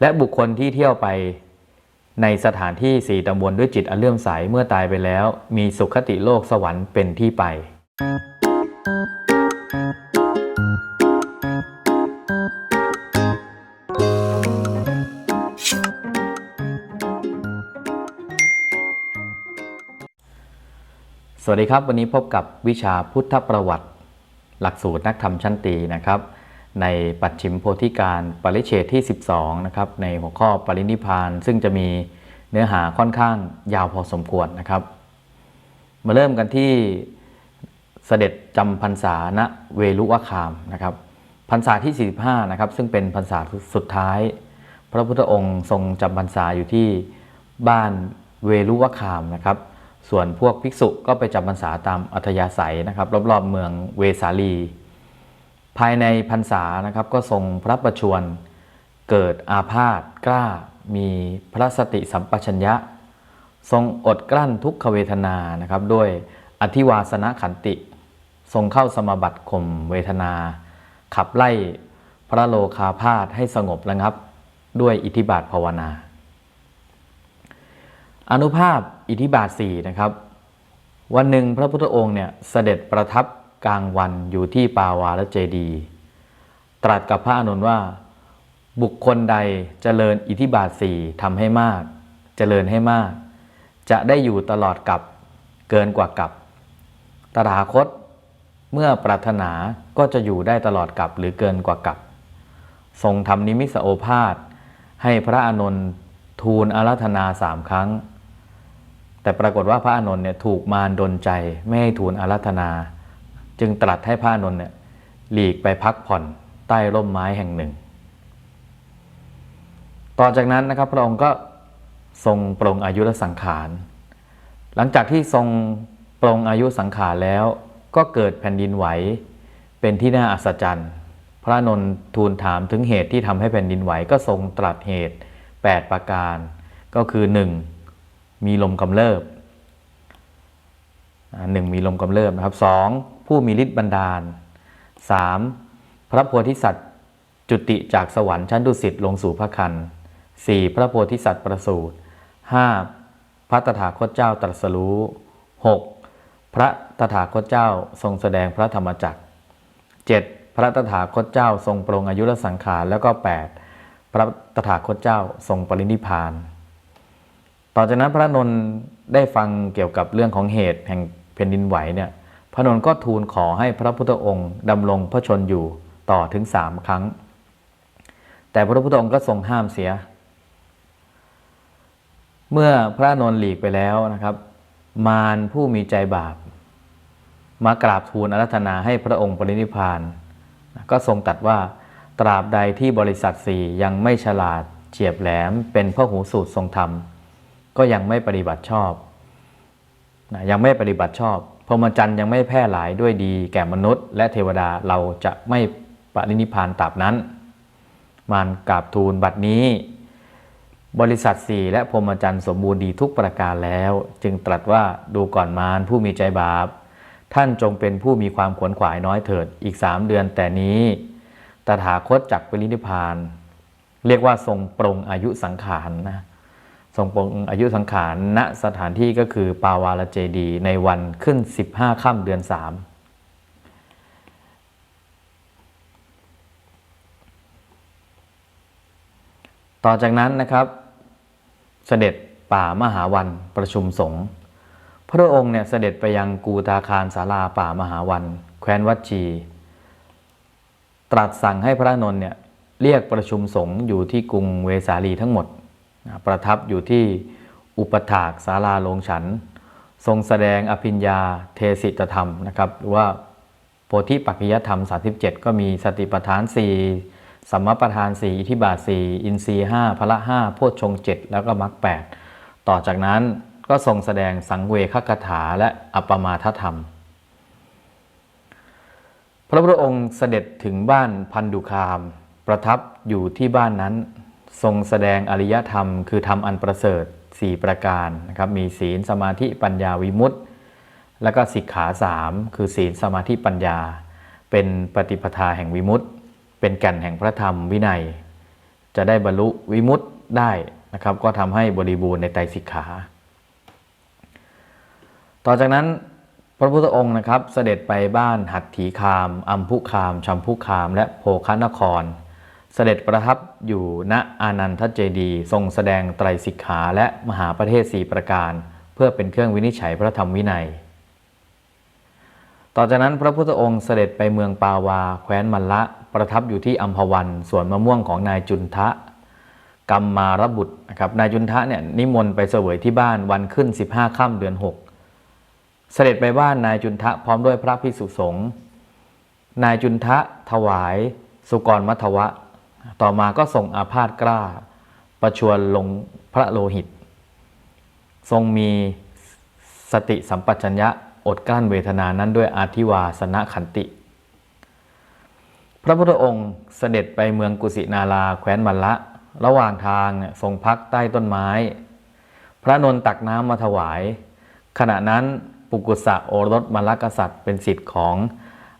และบุคคลที่เที่ยวไปในสถานที่สี่ตำบลด้วยจิตอันเลื่อมใสเมื่อตายไปแล้ว มีสุขติโลกสวรรค์เป็นที่ไป สวัสดีครับ วันนี้พบกับวิชาพุทธประวัติ หลักสูตรนักธรรมชั้นตีนะครับ ในปัจฉิมโพธิการปริเชตที่ 12 นะครับ ในหัวข้อปรินิพพาน ซึ่งจะมีเนื้อหาค่อนข้างยาวพอสมควรนะครับ มาเริ่มกันที่เสด็จจำพรรษาณเวลุวคามนะครับพรรษาที่ 45 นะครับ ซึ่งเป็นพรรษาสุดท้าย พระพุทธองค์ทรงจำพรรษาอยู่ที่บ้านเวลุวคามนะครับ ส่วนพวกภิกษุก็ไปจำพรรษาตามอัธยาศัยนะครับ รอบๆเมืองเวสาลี ภายในพรรษานะครับก็ทรงพระประชวรเกิดอาพาธกล้ามีพระสติสัมปชัญญะ ทรงอดกลั้นทุกขเวทนานะครับด้วยอธิวาสนขันติ ทรงเข้าสมบัติข่มเวทนา ขับไล่พระโลคาพาธให้สงบระงับด้วยอิทธิบาทภาวนา อนุภาพอิทธิบาทสี่นะครับ วันหนึ่งพระพุทธองค์เนี่ยเสด็จประทับ กลางวันอยู่ที่ปาวาและเจดี ตรัสกับพระอานนท์ว่า บุคคลใดเจริญอิทธิบาทสี่ทำให้มาก เจริญให้มาก จะได้อยู่ตลอดกับเกินกว่ากับ ตถาคตเมื่อปรารถนาก็จะอยู่ได้ตลอดกับหรือเกินกว่ากับ ทรงทำนิมิสโอภาษให้พระอานนท์ทูลอาราธนาสามครั้ง แต่ปรากฏว่าพระอานนท์เนี่ยถูกมารดนใจไม่ให้ทูลอาราธนา จึงตรัสให้พระนนท์เนี่ยหลีกไปพักผ่อนใต้ร่มไม้แห่งหนึ่ง ต่อจากนั้นนะครับพระองค์ก็ทรงปรงอายุรสังขาร หลังจากที่ทรงปรงอายุสังขารแล้ว ก็เกิดแผ่นดินไหวเป็นที่น่าอัศจรรย์ พระนนทูลถามถึงเหตุที่ทำให้แผ่นดินไหวก็ทรงตรัสเหตุ 8 ประการ ก็คือ 1. มีลมกำเริบหนึ่งมีลมกำเริบนะครับสอง ผู้มีฤทธิ์บันดาล 3. พระโพธิสัตว์จุติจากสวรรค์ชั้นดุสิตลงสู่พระคัน 4. พระโพธิสัตว์ประสูติ 5. พระตถาคตเจ้าตรัสรู้ 6. พระตถาคตเจ้าทรงแสดงพระธรรมจักร 7. พระตถาคตเจ้าทรงปรงอายุรสังขารแล้วก็ 8. พระตถาคตเจ้าทรงปรินิพาน ต่อจากนั้นพระนนท์ได้ฟังเกี่ยวกับเรื่องของเหตุแห่งแผ่นดินไหวเนี่ย พระนนท์ก็ทูลขอให้พระพุทธองค์ดำรงพระชนอยู่ต่อถึงสามครั้ง แต่พระพุทธองค์ก็ทรงห้ามเสีย เมื่อพระนนท์หลีกไปแล้วนะครับ มารผู้มีใจบาป มากราบทูลอารัธนาให้พระองค์ปรินิพาน ก็ทรงตัดว่าตราบใดที่บริษัทสี่ยังไม่ฉลาดเฉียบแหลมเป็นพระหูสูตรทรงธรรม ก็ยังไม่ปฏิบัติชอบนะยังไม่ปฏิบัติชอบ พรหมจรรย์ยังไม่แพร่หลายด้วยดีแก่มนุษย์ และเทวดาเราจะไม่ปรินิพานตราบนั้น มารกราบทูลบัดนี้ บริษัทสี่และพรหมจรรย์สมบูรณ์ดีทุกประการแล้ว จึงตรัสว่าดูก่อนมารผู้มีใจบาป ท่านจงเป็นผู้มีความขวนขวายน้อยเถิดอีกสามเดือนแต่นี้ ตถาคตจักปรินิพาน เรียกว่าทรงปรงอายุสังขารนะ ทรงปรงอายุสังขารณสถานที่ก็คือปาวาลเจดี ในวันขึ้น 15ค่ำเดือน 3 ต่อจากนั้นนะครับเสด็จป่ามหาวันประชุมสงฆ์พระองค์เนี่ยเสด็จไปยังกูตาคารศาลาป่ามหาวัน แคว้นวัดชี ตรัสสั่งให้พระนนท์เนี่ยเรียกประชุมสงฆ์อยู่ที่กรุงเวสาลีทั้งหมด ประทับอยู่ที่อุปถากศาลาโลงฉัน ทรงแสดงอภิญญาเทศิตธรรมนะครับ หรือว่าโพธิปัจจยธรรม 37 ก็มีสติปัฏฐาน 4สัมมาประธาน 4 อิทิบาท 4 อินทรีย์5พละ 5 โพชฌงค์7แล้วก็มรรค8ต่อจากนั้นก็ทรงแสดงสังเวคคถาและอัปปมาทธรรม พระพุทธองค์เสด็จถึงบ้านพันดุคาม ประทับอยู่ที่บ้านนั้น ทรงแสดงอริยธรรม คือธรรมอันประเสริฐ 4 ประการนะครับมีศีลสมาธิปัญญาวิมุตติ แล้วก็สิกขาสามคือศีลสมาธิปัญญา เป็นปฏิปทาแห่งวิมุตติ เป็นแก่นแห่งพระธรรมวินัย จะได้บรรลุวิมุตติได้นะครับก็ทำให้บริบูรณ์ในไตรสิกขา ต่อจากนั้นพระพุทธองค์นะครับเสด็จไปบ้านหัตถีคาม อัมพุคามชัมพุคาม และโภคนคร เสด็จประทับอยู่ณอานันทเจดี ทรงแสดงไตรสิกขาและมหาประเทศสีประการ เพื่อเป็นเครื่องวินิจฉัยพระธรรมวินัย ต่อจากนั้นพระพุทธองค์เสด็จไปเมืองปาวา แคว้นมัลละ ประทับอยู่ที่อัมพวันสวนมะม่วงของนายจุนทะกัมมารบุตรนะครับนายจุนทะเนี่ยนิมนต์ไปเสวยที่บ้านวันขึ้น 15ค่ำเดือน 6 เสด็จไปบ้านนายจุนทะพร้อมด้วยพระภิกษุสงฆ์นายจุนทะถวาย สุกรมัทวะ ต่อมาก็ทรงอาพาธกล้า ประชวรลงพระโลหิต ทรงมีสติสัมปชัญญะอดกลั้นเวทนานั้นด้วยอาธิวาสนขันติ พระพุทธองค์เสด็จไปเมืองกุสินาราแคว้นมัลละ ระหว่างทางเนี่ยทรงพักใต้ต้นไม้ พระนนตักน้ำมาถวาย ขณะนั้นปุกุสะโอรสมลกษัตริย์เป็นสิทธิ์ของ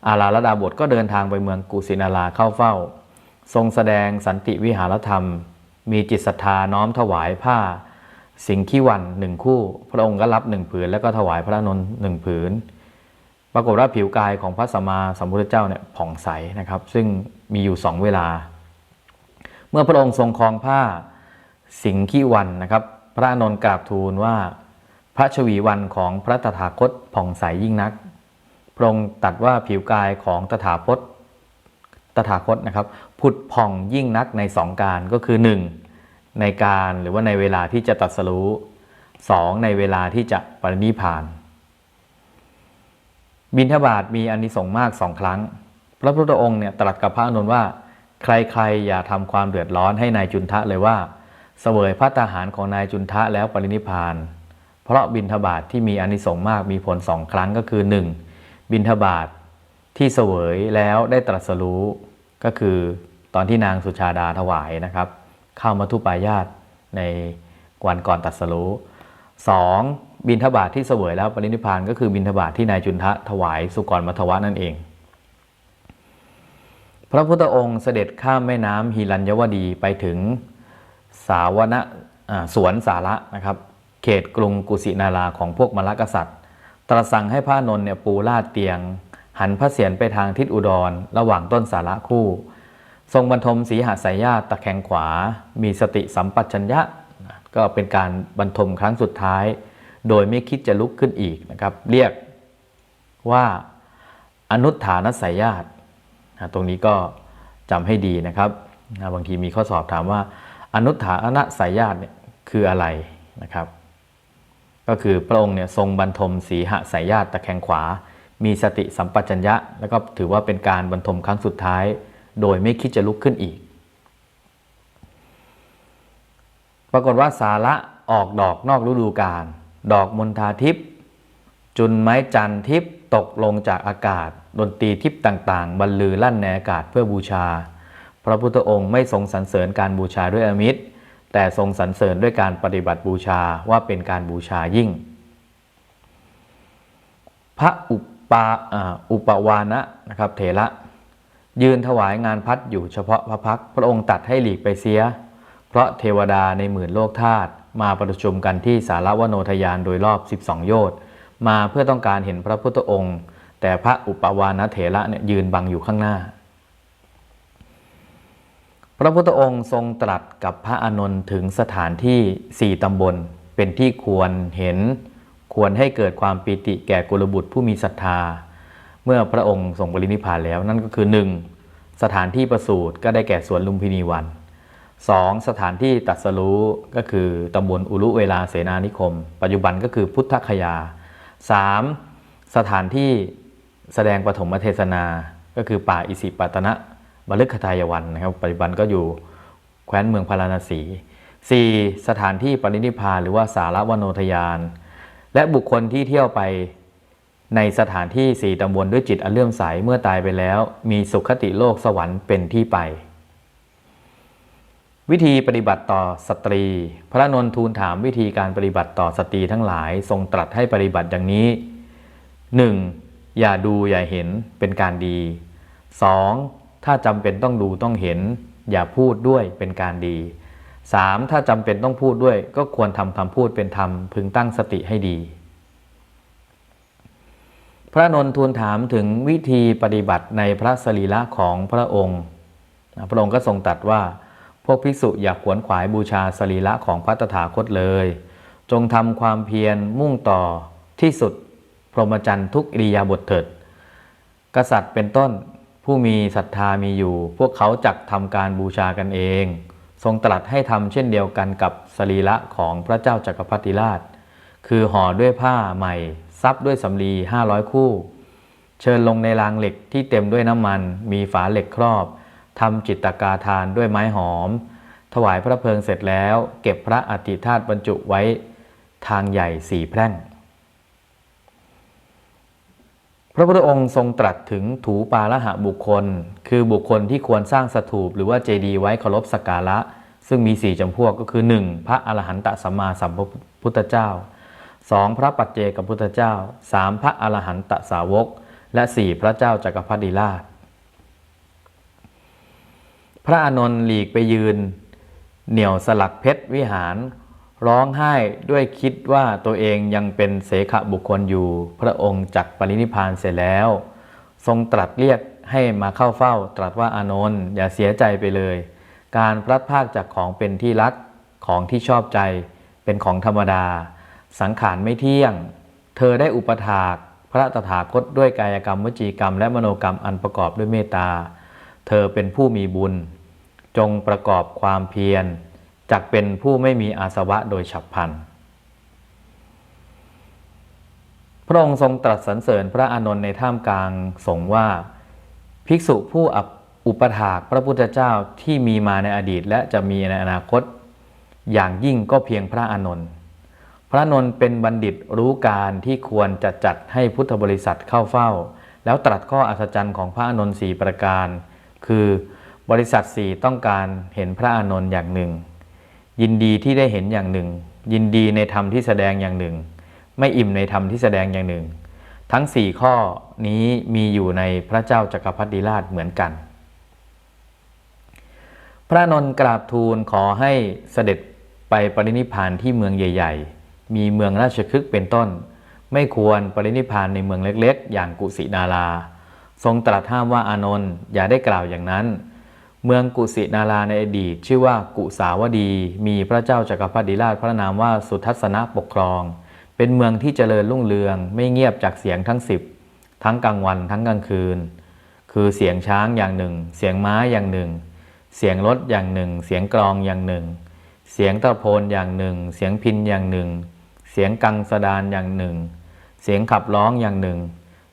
อาราลดาบทก็เดินทางไปเมืองกุสินาราเข้าเฝ้า ทรงแสดงสันติวิหารธรรม มีจิตศรัทธาน้อมถวายผ้า สิงคีวันหนึ่งคู่ พระองค์ก็รับหนึ่งผืน แล้วก็ถวายพระนนท์หนึ่งผืน ปรากฏว่าผิวกายของพระสัมมาสัมพุทธเจ้าเนี่ยผ่องใสนะครับ ซึ่งมีอยู่สองเวลา เมื่อพระองค์ทรงครองผ้าสิงคีวันนะครับ พระอานนท์กราบทูลว่าพระชวีวันของพระตถาคตผ่องใสยิ่งนัก พระองค์ตัดว่าผิวกายของตถาคต ตถาคตนะครับผุดผ่องยิ่งนักในสองการก็คือ 1. ในการหรือว่าในเวลาที่จะตรัสรู้ 2. ในเวลาที่จะปรินิพาน บิณฑบาตมีอานิสงส์มากสองครั้ง พระพุทธองค์เนี่ยตรัสกับพระอานนว่า ใครๆ อย่าทำความเดือดร้อนให้นายจุนทะเลยว่าเสวยพระตาหารของนายจุนทะแล้วปรินิพาน เพราะบิณฑบาทที่มีอานิสงส์มากมีผลสองครั้งก็คือ 1. บิณฑบาท ที่เสวยแล้วได้ตรัสรู้ก็คือตอนที่นางสุชาดาถวายนะครับข้าวมัทุปายาตในวันก่อนตรัสรู้ 2. บิณฑบาทที่เสวยแล้วปรินิพานก็คือบิณฑบาทที่นายจุนทะถวายสุกรมัทวะนั่นเอง พระพุทธองค์เสด็จข้ามแม่น้ำฮิรัญยวดีไปถึงสาวนะสวนสาระนะครับเขตกรุงกุสินาราของพวกมลกษัตริย์ ตรัสสั่งให้พระนนท์เนี่ยปูลาดเตียง หันพระเศียรไปทางทิศอุดร ระหว่างต้นสาระคู่ ทรงบรรทมสีหสายญาติตะแคงขวา มีสติสัมปชัญญะ ก็เป็นการบรรทมครั้งสุดท้าย โดยไม่คิดจะลุกขึ้นอีกนะครับ เรียกว่าอนุฐานสายญาติตรงนี้ก็จำให้ดีนะครับ บางทีมีข้อสอบถามว่า อนุฐานสายญาติเนี่ยคืออะไรนะครับ ก็คือพระองค์เนี่ยทรงบรรทมสีหสายญาติตะแคงขวา มีสติสัมปชัญญะ แล้วก็ถือว่าเป็นการบรรทมครั้งสุดท้าย โดยไม่คิดจะลุกขึ้นอีก ปรากฏว่าสาระออกดอกนอกฤดูกาลดอกมณฑาทิพย์จุนไม้จันทิพย์ตกลงจากอากาศ ดนตรีทิพย์ต่างๆ บรรลือลั่นในอากาศเพื่อบูชา พระพุทธองค์ไม่ทรงสรรเสริญการบูชาด้วยอมิตร แต่ทรงสรรเสริญด้วยการปฏิบัติบูชาว่าเป็นการบูชายิ่ง พระอุปาอ่าอุปวานะนะครับเถระยืนถวายงานพัดอยู่เฉพาะพระพักพระองค์ตัดให้หลีกไปเสีย เพราะเทวดาในหมื่นโลกธาตุมาประชุมกันที่สารวโนทยานโดยรอบ 12 โยชน์มาเพื่อต้องการเห็นพระพุทธองค์ แต่พระอุปวานะเถระเนี่ยยืนบังอยู่ข้างหน้า พระพุทธองค์ทรงตรัสกับพระอานนท์ถึงสถานที่สี่ตำบลเป็นที่ควรเห็น ควรให้เกิดความปีติแก่กุลบุตรผู้มีศรัทธา เมื่อพระองค์ทรงปรินิพพานแล้วนั่นก็คือ 1. สถานที่ประสูติก็ได้แก่สวนลุมพินีวัน 2. สถานที่ตรัสรู้ก็คือตำบลอุรุเวลาเสนานิคม ปัจจุบันก็คือพุทธคยา 3. สถานที่แสดงปฐมเทศนา ก็คือป่าอิสิปตนะบลึกขทายวันนะครับปัจจุบันก็อยู่แคว้นเมืองพาราณสี 4. สถานที่ปรินิพพานหรือว่าสารวโนทยาน และบุคคลที่เที่ยวไปในสถานที่สี่ตำบลด้วยจิตอันเลื่อมใสเมื่อตายไปแล้ว มีสุขติโลกสวรรค์เป็นที่ไป วิธีปฏิบัติต่อสตรี พระนนทูลถามวิธีการปฏิบัติต่อสตรีทั้งหลายทรงตรัสให้ปฏิบัติอย่างนี้ 1. อย่าดูอย่าเห็นเป็นการดี 2. ถ้าจำเป็นต้องดูต้องเห็น อย่าพูดด้วยเป็นการดี 3. ถ้าจำเป็นต้องพูดด้วย ก็ควรทำคำพูดเป็นธรรม พึงตั้งสติให้ดี พระนนทูลถามถึงวิธีปฏิบัติในพระสรีระของพระองค์ พระองค์ก็ทรงตรัสว่า พวกภิกษุอย่าขวนขวายบูชาสรีระของพระตถาคตเลย จงทำความเพียรมุ่งต่อที่สุด พรหมจรรย์ทุกอิริยาบถเถิด กษัตริย์เป็นต้นผู้มีศรัทธามีอยู่ พวกเขาจักทำการบูชากันเอง ทรงตรัสให้ทำเช่นเดียวกันกับสรีระของพระเจ้าจักรพรรดิราช คือห่อด้วยผ้าใหม่ซับด้วยสำลีห้าร้อยคู่ เชิญลงในรางเหล็กที่เต็มด้วยน้ำมัน มีฝาเหล็กครอบทำจิตตกาทานด้วยไม้หอม ถวายพระเพลิงเสร็จแล้ว เก็บพระอธิธาตุบรรจุไว้ ทางใหญ่สี่แพร่ง พระพุทธองค์ทรงตรัสถึงถูปาละหะบุคคล คือบุคคลที่ควรสร้างสถูปหรือว่าเจดีย์ไว้เคารพสักการะ ซึ่งมีสี่จำพวกก็คือ 1. พระอรหันตสัมมาสัมพุทธเจ้า 2. พระปัจเจกพุทธเจ้า 3. พระอรหันตสาวก และ 4. พระเจ้าจักรพรรดิราช พระอานนท์หลีกไปยืน เหนี่ยวสลักเพชรวิหาร ร้องไห้ด้วยคิดว่าตัวเองยังเป็นเสขบุคคลอยู่ พระองค์จักปรินิพานเสร็จแล้ว ทรงตรัสเรียกให้มาเข้าเฝ้า ตรัสว่าอานนท์อย่าเสียใจไปเลย การพลัดพากจากของเป็นที่รักของที่ชอบใจ เป็นของธรรมดา สังขารไม่เที่ยง เธอได้อุปถากพระตถาคตด้วยกายกรรมวจีกรรม และมโนกรรมอันประกอบด้วยเมตตา เธอเป็นผู้มีบุญ จงประกอบความเพียร จักเป็นผู้ไม่มีอาสวะโดยฉับพลัน พระองค์ทรงตรัสสรรเสริญพระอานนท์ในท่ามกลางสงว่า ภิกษุผู้อุปถากพระพุทธเจ้าที่มีมาในอดีตและจะมีในอนาคต อย่างยิ่งก็เพียงพระอานนท์พระอานนท์เป็นบัณฑิตรู้การที่ควรจะจัดให้พุทธบริษัทเข้าเฝ้า แล้วตรัสข้ออัศจรรย์ของพระอานนท์สี่ประการ คือบริษัทสี่ต้องการเห็นพระอานนท์อย่างหนึ่ง ยินดีที่ได้เห็นอย่างหนึ่ง ยินดีในธรรมที่แสดงอย่างหนึ่ง ไม่อิ่มในธรรมที่แสดงอย่างหนึ่ง ทั้งสี่ข้อนี้มีอยู่ในพระเจ้าจักรพรรดิราชเหมือนกัน พระนนกราบทูลขอให้เสด็จไปปรินิพานที่เมืองใหญ่ ๆ มีเมืองราชคฤห์เป็นต้น ไม่ควรปรินิพพานในเมืองเล็กๆ อย่างกุสินารา ทรงตรัสห้ามว่าอานนท์อย่าได้กล่าวอย่างนั้น เมืองกุสินาราในอดีต ชื่อว่ากุสาวดี มีพระเจ้าจักรพรรดิราชพระนามว่าสุทัศนะปกครอง เป็นเมืองที่เจริญรุ่งเรือง ไม่เงียบจากเสียงทั้งสิบทั้งกลางวันทั้งกลางคืน คือเสียงช้างอย่างหนึ่ง เสียงม้าอย่างหนึ่ง เสียงรถอย่างหนึ่ง เสียงกลองอย่างหนึ่ง เสียงตะโพนอย่างหนึ่ง เสียงพินอย่างหนึ่ง เสียงกังสดานอย่างหนึ่ง เสียงขับร้องอย่างหนึ่ง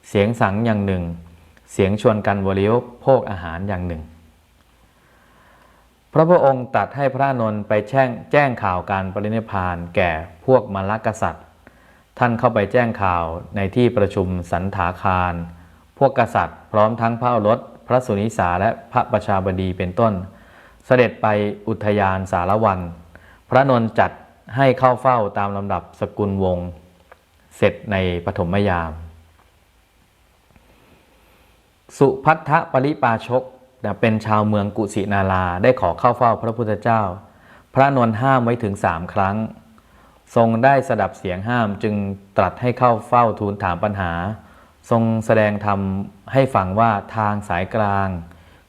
เสียงสังอย่างหนึ่ง เสียงชวนกันบริโภคอาหารอย่างหนึ่ง พระพุทธองค์ตรัสให้พระนนท์ไปแจ้งแจ้งข่าวการปรินิพานแก่พวกมลกษัตริย์ ท่านเข้าไปแจ้งข่าวในที่ประชุมสันถาคาร พวกกษัตริย์พร้อมทั้งพระรสพระสุนิสาและพระประชาบดีเป็นต้น เสด็จไปอุทยานสารวัน พระนนท์จัดให้เข้าเฝ้าตามลำดับสกุลวงศ์เสร็จในปฐมยาม สุพัทธปริปาชก เป็นชาวเมืองกุสินาราได้ขอเข้าเฝ้าพระพุทธเจ้า พระนนท์ห้ามไว้ถึงสามครั้ง ทรงได้สดับเสียงห้ามจึงตรัสให้เข้าเฝ้าทูลถามปัญหา ทรงแสดงธรรมให้ฟังว่าทางสายกลาง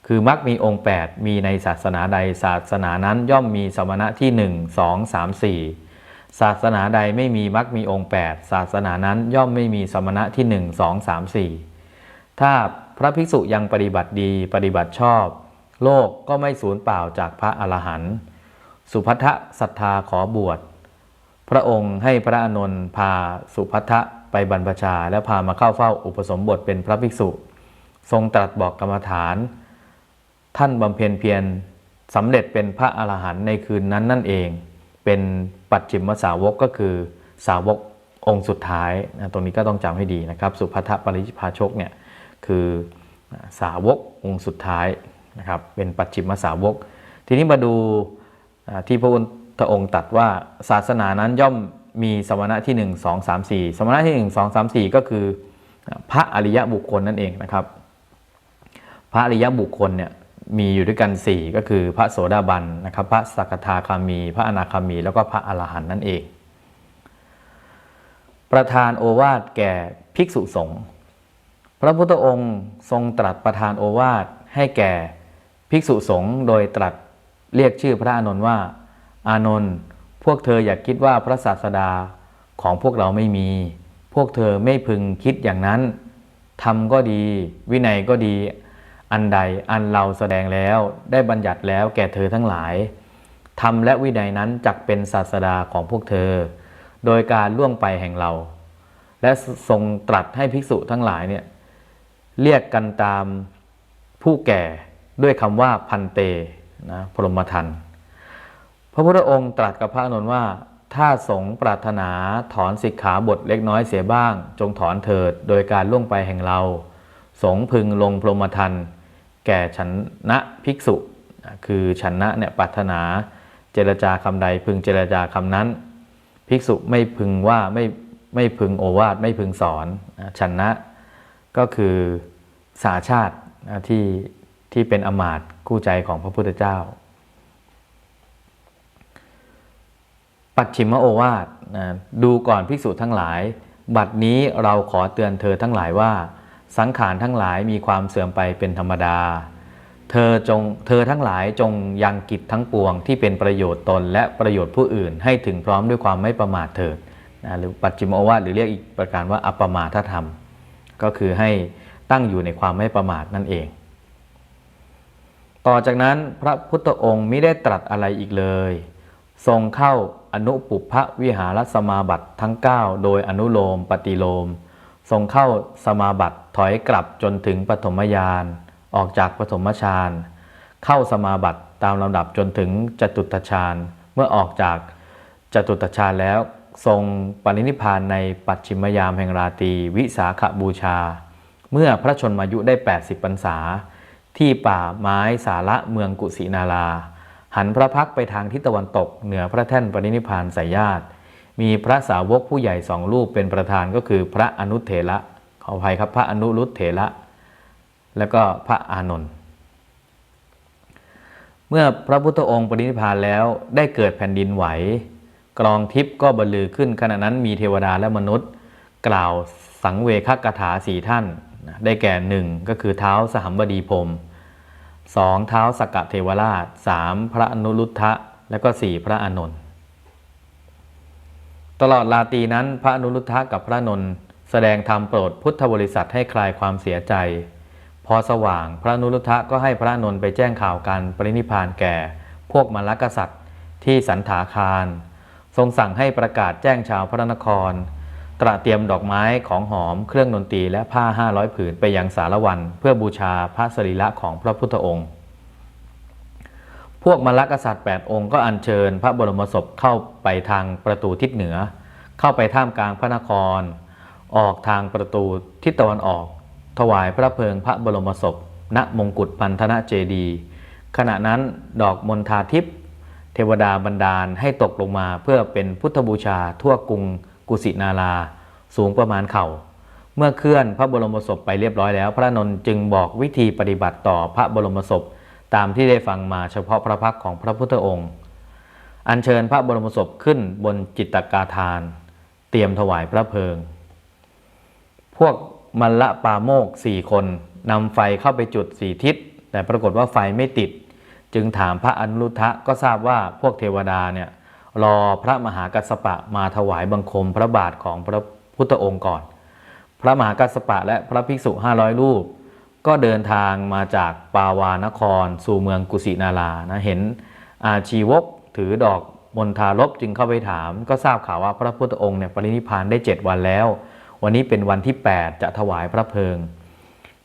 คือมักมีองค์ 8 มีในศาสนาใดศาสนานั้นย่อมมีสมณะที่ 1 2 3 4 ศาสนาใดไม่มีมักมีองค์ 8 ศาสนานั้นย่อมไม่มีสมณะที่ 1 2 3 4 ถ้า พระภิกษุยังปฏิบัติดีปฏิบัติชอบ โลกก็ไม่สูญเปล่าจากพระอรหันต์สุพัทธศรัทธาขอบวช พระองค์ให้พระอานนท์พาสุพัทธะไปบรรพชา และพามาเข้าเฝ้าอุปสมบทเป็นพระภิกษุ ทรงตรัสบอกกรรมฐาน ท่านบำเพ็ญเพียรสำเร็จเป็นพระอรหันต์ในคืนนั้นนั่นเอง เป็นปัจฉิมสาวกก็คือสาวกองค์สุดท้ายนะตรงนี้ก็ต้องจำให้ดีนะครับ สุพัทธปริพาชกเนี่ย คือสาวกองค์สุดท้ายนะครับเป็นปัจฉิมสาวก ทีนี้มาดูที่พระองค์ตรัสว่าศาสนานั้นย่อมมีสมณะที่ 1 2 3 4 สมณะที่ 1 2 3 4 ก็คือพระอริยบุคคลนั่นเองนะครับ พระอริยบุคคลเนี่ยมีอยู่ด้วยกัน 4 ก็คือพระโสดาบันนะครับพระสักทาคามี พระอนาคามี แล้วก็พระอรหันต์นั่นเอง ประธานโอวาทแก่ภิกษุสงฆ์ พระพุทธองค์ทรงตรัสประทานโอวาทให้แก่ภิกษุสงฆ์โดยตรัสเรียกชื่อพระอานนท์ว่า อานนท์พวกเธออย่าคิดว่าพระศาสดาของพวกเราไม่มี พวกเธอไม่พึงคิดอย่างนั้นธรรมก็ดี วินัยก็ดี อันใดอันเราแสดงแล้วได้บัญญัติแล้วแก่เธอทั้งหลายธรรมและวินัยนั้นจักเป็นศาสดาของพวกเธอ โดยการล่วงไปแห่งเรา และทรงตรัสให้ภิกษุทั้งหลายเนี่ย เรียกกันตามผู้แก่ด้วยคำว่าพันเตนะพรหมทันพระพุทธองค์ตรัสกับพระอนุ์ว่า ถ้าสงปรารถนาถอนสิกขาบทเล็กน้อยเสียบ้าง จงถอนเถิดโดยการล่วงไปแห่งเรา สงพึงลงพรหมทันแก่ฉันนะภิกษุ คือฉันนะเนี่ยปรารถนาเจรจาคำใดพึงเจรจาคำนั้น ภิกษุไม่พึงว่าไม่ไม่พึงโอวาทไม่พึงสอนนะฉันนะ ก็คือสาชาติที่ที่เป็นอมาตย์คู่ใจของพระพุทธเจ้า ปัจฉิมโอวาทดูก่อนภิกษุทั้งหลาย บัดนี้เราขอเตือนเธอทั้งหลายว่า สังขารทั้งหลายมีความเสื่อมไปเป็นธรรมดา เธอจงเธอทั้งหลายจงยังกิจทั้งปวงที่เป็นประโยชน์ตนและประโยชน์ผู้อื่นให้ถึงพร้อมด้วยความไม่ประมาทเถิดหรือปัจฉิมโอวาทหรือเรียกอีกประการว่าอัปมาทธรรม ก็คือให้ตั้งอยู่ในความไม่ประมาทนั่นเอง ต่อจากนั้นพระพุทธองค์ไม่ได้ตรัสอะไรอีกเลย ทรงเข้าอนุปุพพวิหารสมาบัติทั้ง 9 โดยอนุโลมปฏิโลม ทรงเข้าสมาบัติถอยกลับจนถึงปฐมญาณออกจากปฐมฌานเข้าสมาบัติตามลำดับจนถึงจตุตฌานเมื่อออกจากจตุตฌานแล้ว ทรงปรินิพานในปัจฉิมยามแห่งราตรีวิสาขบูชา เมื่อพระชนมายุได้ 80พรรษา ที่ป่าไม้สาระเมืองกุสินารา หันพระพักไปทางทิศตะวันตก เหนือพระแท่นปรินิพานสายญาติ มีพระสาวกผู้ใหญ่สองรูปเป็นประธานก็คือพระอนุเถระขออภัยครับพระอนุรุตเถระแล้วก็พระอานนท์เมื่อพระพุทธองค์ปรินิพานแล้วได้เกิดแผ่นดินไหว กรองทิพย์ก็บรรลือขึ้นขณะนั้นมีเทวดาและมนุษย์ กล่าวสังเวคกถาสี่ท่าน ได้แก่หนึ่งก็คือเท้าสหัมบดีพรมสองเท้าสกกะเทวราชสามพระอนุรุทธะ และก็สี่พระอานนท์ตลอดราตีนั้นพระอนุรุทธะกับพระอนนท์แสดงธรรมโปรดพุทธบริษัทให้คลายความเสียใจ พอสว่างพระนุรุทธะก็ให้พระอานนท์ไปแจ้งข่าวการปรินิพานแก่ พวกมลกษัตริย์ที่สันถาคาร ทรงสั่งให้ประกาศแจ้งชาวพระนคร ตระเตรียมดอกไม้ของหอมเครื่องดนตรีและผ้า500ผืนไปยังสารวัน เพื่อบูชาพระสรีระของพระพุทธองค์ พวกมลกษัตริย์ 8 องค์ก็อัญเชิญพระบรมศพเข้าไปทางประตูทิศเหนือ เข้าไปท่ามกลางพระนคร ออกทางประตูทิศตะวันออก ถวายพระเพลิงพระบรมศพ ณมงกุฎพันธนะเจดี ขณะนั้นดอกมณฑาทิพย์ เทวดาบันดาลให้ตกลงมาเพื่อเป็นพุทธบูชาทั่วกรุงกุสินาราสูงประมาณเข่า เมื่อเคลื่อนพระบรมศพไปเรียบร้อยแล้ว พระนนท์จึงบอกวิธีปฏิบัติต่อพระบรมศพตามที่ได้ฟังมาเฉพาะพระพักของพระพุทธองค์ อัญเชิญพระบรมศพขึ้นบนจิตตกาทาน เตรียมถวายพระเพลิง พวกมัลละปาโมกสี่คนนำไฟเข้าไปจุดสี่ทิศ แต่ปรากฏว่าไฟไม่ติด จึงถามพระอนุรุทธะก็ทราบว่าพวกเทวดาเนี่ยรอพระมหากัสสปะมาถวายบังคมพระบาทของพระพุทธองค์ก่อน พระมหากัสสปะและพระภิกษุ 500 รูป ก็เดินทางมาจากปาวานคร สู่เมืองกุสินารานะเห็นอาชีวกถือดอกมณฑารบจึงเข้าไปถาม ก็ทราบข่าวว่าพระพุทธองค์เนี่ยปรินิพานได้ 7 วันแล้ว วันนี้เป็นวันที่ 8 จะถวายพระเพลิง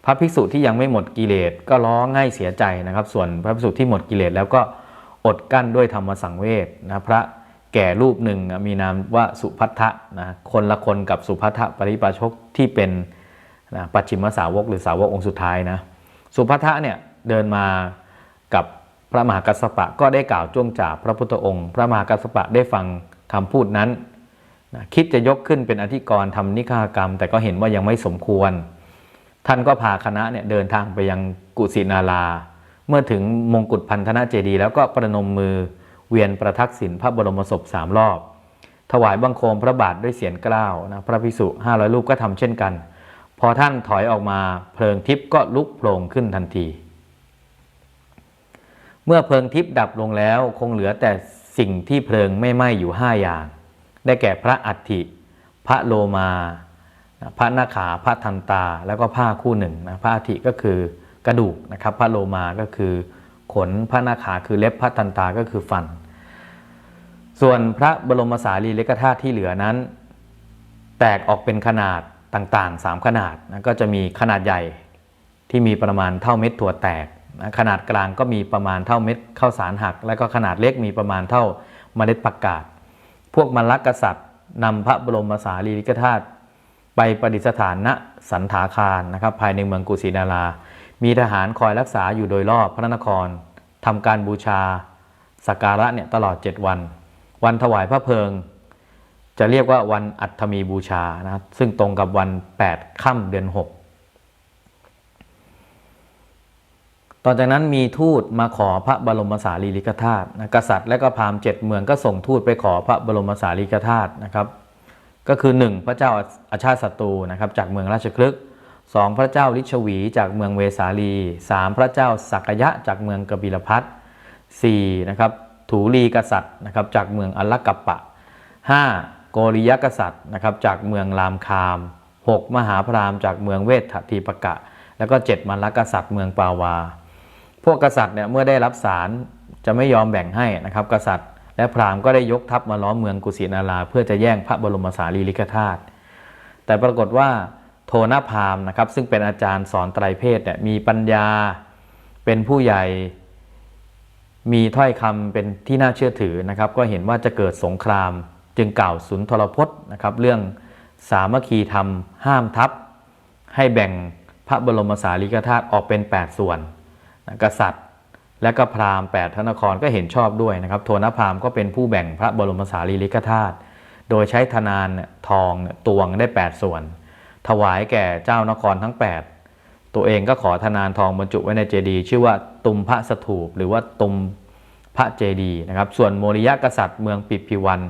ระภิกษุที่ยังไม่หมดกิเลสก็ร้องไห้เสียใจนะครับ ส่วนพระภิกษุที่หมดกิเลสแล้วก็อดกั้นด้วยธรรมสังเวชนะพระแก่รูปหนึ่งมีนามว่าสุพัทธะนะคนละคนกับสุพัทธะปริปาชกที่เป็นนะปัจฉิมสาวกหรือสาวกองค์สุดท้ายนะสุพัทธะเนี่ยเดินมากับพระมหากัสสปะก็ได้กล่าวจ้วงจ่าพระพุทธองค์ พระมหากัสสปะได้ฟังคำพูดนั้นนะคิดจะยกขึ้นเป็นอธิกรณ์ทำนิฆากรรม แต่ก็เห็นว่ายังไม่สมควร ท่านก็พาคณะเนี่ยเดินทางไปยังกุสินารา เมื่อถึงมงกุฎพันธนาเจดี แล้วก็ประนมมือเวียนประทักษิณพระบรมศพสามรอบ ถวายบังคมพระบาทด้วยเสียงกล้าวนะพระภิกษุ500รูปก็ทำเช่นกัน พอท่านถอยออกมาเพลิงทิพย์ก็ลุกโผล่ขึ้นทันที เมื่อเพลิงทิพย์ดับลงแล้วคงเหลือแต่สิ่งที่เพลิงไม่ไหม้อยู่5อย่าง ได้แก่พระอัฐิพระโลมา พระนาขาพระทันตา แล้วก็ผ้าคู่หนึ่งนะพระอัฐิก็คือกระดูกนะครับพระโลมาก็คือขนพระนาขาคือเล็บพระทันตาก็คือฟัน ส่วนพระบรมสารีริกธาตุที่เหลือนั้น แตกออกเป็นขนาดต่างๆ 3 ขนาดนะก็จะมีขนาดใหญ่ที่มีประมาณเท่าเม็ดถั่วแตกนะขนาดกลางก็มีประมาณเท่าเม็ดข้าวสารหัก แล้วก็ขนาดเล็กมีประมาณเท่าเมล็ดผักกาดพวกมรรคกษัตริย์นำพระบรมสารีริกธาตุ ไปประดิษฐานณสันถาคารนะครับ ภายในเมืองกุสินารา มีทหารคอยรักษาอยู่โดยรอบพระนครทำการบูชาสักการะเนี่ยตลอด 7 วัน วันถวายพระเพลิง จะเรียกว่าวันอัฐมีบูชานะครับซึ่งตรงกับวัน 8 ค่ำเดือน 6 ต่อจากนั้นมีทูตมาขอพระบรมสารีริกธาตุนะกษัตริย์และก็พราหมณ์เจ็ดเมืองก็ส่งทูตไปขอพระบรมสารีริกธาตุนะครับ ก็คือ 1 พระเจ้าอาชาติศัตรูนะครับจากเมืองราชคลึกสองพระเจ้าลิชวีจากเมืองเวสาลี 3 พระเจ้าสักยะจากเมืองกบิลพัทสี่นะครับถูลีกษัตริย์นะครับจากเมืองอัลลกัปปะ 5. โกริยกษัตริย์นะครับจากเมืองรามคาม 6. มหาพราหมณ์จากเมืองเวททีปกะ แล้วก็ 7มรรคกษัตริย์เมืองปาวา พวกกษัตริย์เนี่ยเมื่อได้รับสารจะไม่ยอมแบ่งให้นะครับกษัตริย์ และพราหมณ์ก็ได้ยกทัพมาล้อมเมืองกุสินาราเพื่อจะแย่งพระบรมสารีริกธาตุแต่ปรากฏว่าโทนพราหมณ์นะครับ ซึ่งเป็นอาจารย์สอนไตรเพศเนี่ยมีปัญญาเป็นผู้ใหญ่ มีถ้อยคำเป็นที่น่าเชื่อถือนะครับ ก็เห็นว่าจะเกิดสงคราม จึงกล่าวสุนทรพจน์นะครับ เรื่องสามัคคีธรรม ห้ามทัพ ให้แบ่งพระบรมสารีริกธาตุออกเป็น 8 ส่วน กษัตริย์ และก็พราหมณ์แปดทนครก็เห็นชอบด้วยนะครับโทนพราหมณ์ก็เป็นผู้แบ่งพระบรมสารีริกธาตุโดยใช้ธนานทองตวงได้ 8 ส่วน ถวายแก่เจ้านครทั้ง 8 ตัวเองก็ขอธนานทองบรรจุไว้ในเจดีย์ชื่อว่าตุมพระสถูป หรือว่าตุมพระเจดีย์นะครับ ส่วนโมริยะกษัตริย์เมืองปิพิวัน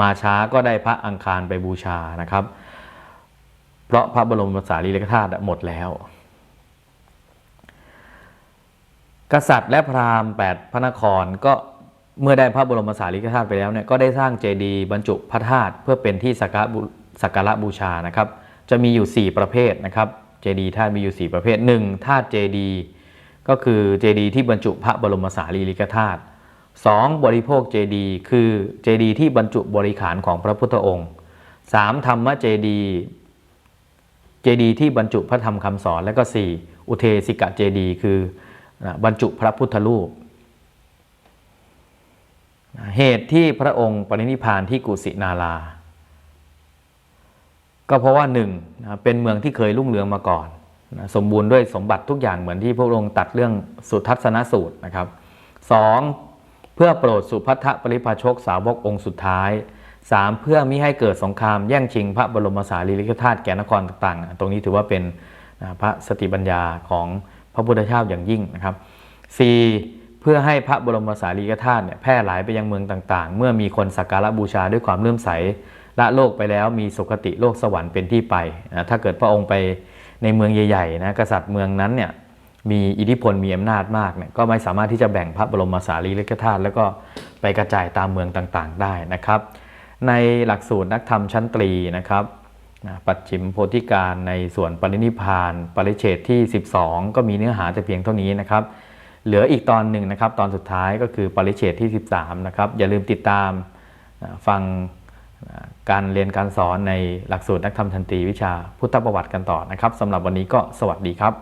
มาช้าก็ได้พระอังคารไปบูชานะครับ เพราะพระบรมสารีริกธาตุหมดแล้ว กษัตริย์และพราหมณ์แปดพระนครก็เมื่อได้พระบรมสารีริกธาตุไปแล้วเนี่ยก็ได้สร้างเจดีย์บรรจุพระธาตุเพื่อเป็นที่สักการะบูสักการะบูชานะครับ จะมีอยู่ 4 ประเภทนะครับ เจดีย์ธาตุมีอยู่ 4 ประเภท 1. ธาตุเจดีย์ก็คือเจดีย์ที่บรรจุพระบรมสารีริกธาตุ 2. บริโภคเจดีย์คือเจดีย์ที่บรรจุบริขารของพระพุทธองค์ 3. ธรรมเจดีย์เจดีย์ที่บรรจุพระธรรมคำสอนและก็ 4. อุเทสิกะเจดีย์คือ บรรจุพระพุทธรูปเหตุที่พระองค์ปรินิพานที่กุสินารา ก็เพราะว่าหนึ่งนะเป็นเมืองที่เคยรุ่งเรืองมาก่อนนะสมบูรณ์ด้วยสมบัติทุกอย่างเหมือนที่พระองค์ตัดเรื่องสุทัศนสูตรนะครับสองเพื่อโปรดสุพัทธปริภาชกสาวกองค์สุดท้าย 3. เพื่อมิให้เกิดสงครามแย่งชิงพระบรมสารีริกธาตุแก่นครต่างๆ ตรงนี้ถือว่าเป็นพระสติปัญญาของ พระพุทธเจ้าอย่างยิ่งนะครับ 4. เพื่อให้พระบรมสารีริกธาตุเนี่ยแพร่หลายไปยังเมืองต่างๆ เมื่อมีคนสักการะบูชาด้วยความเลื่อมใสละโลกไปแล้วมีสุคติโลกสวรรค์เป็นที่ไปนะถ้าเกิดพระองค์ไปในเมืองใหญ่ๆนะกษัตริย์เมืองนั้นเนี่ยมีอิทธิพลมีอำนาจมากเนี่ยก็ไม่สามารถที่จะแบ่งพระบรมสารีริกธาตุแล้วก็ไปกระจายตามเมืองต่างๆ ได้นะครับ ในหลักสูตรนักธรรมชั้นตรีนะครับ ปัจฉิมโพธิการในส่วนปรินิพานปริเฉดที่ 12 ก็มีเนื้อหาแต่เพียงเท่านี้นะครับ เหลืออีกตอนหนึ่งนะครับ ตอนสุดท้ายก็คือปริเฉดที่ 13 นะครับ อย่าลืมติดตามฟังการเรียนการสอนในหลักสูตรนักธรรมทันตีวิชาพุทธประวัติกันต่อนะครับสำหรับวันนี้ก็สวัสดีครับ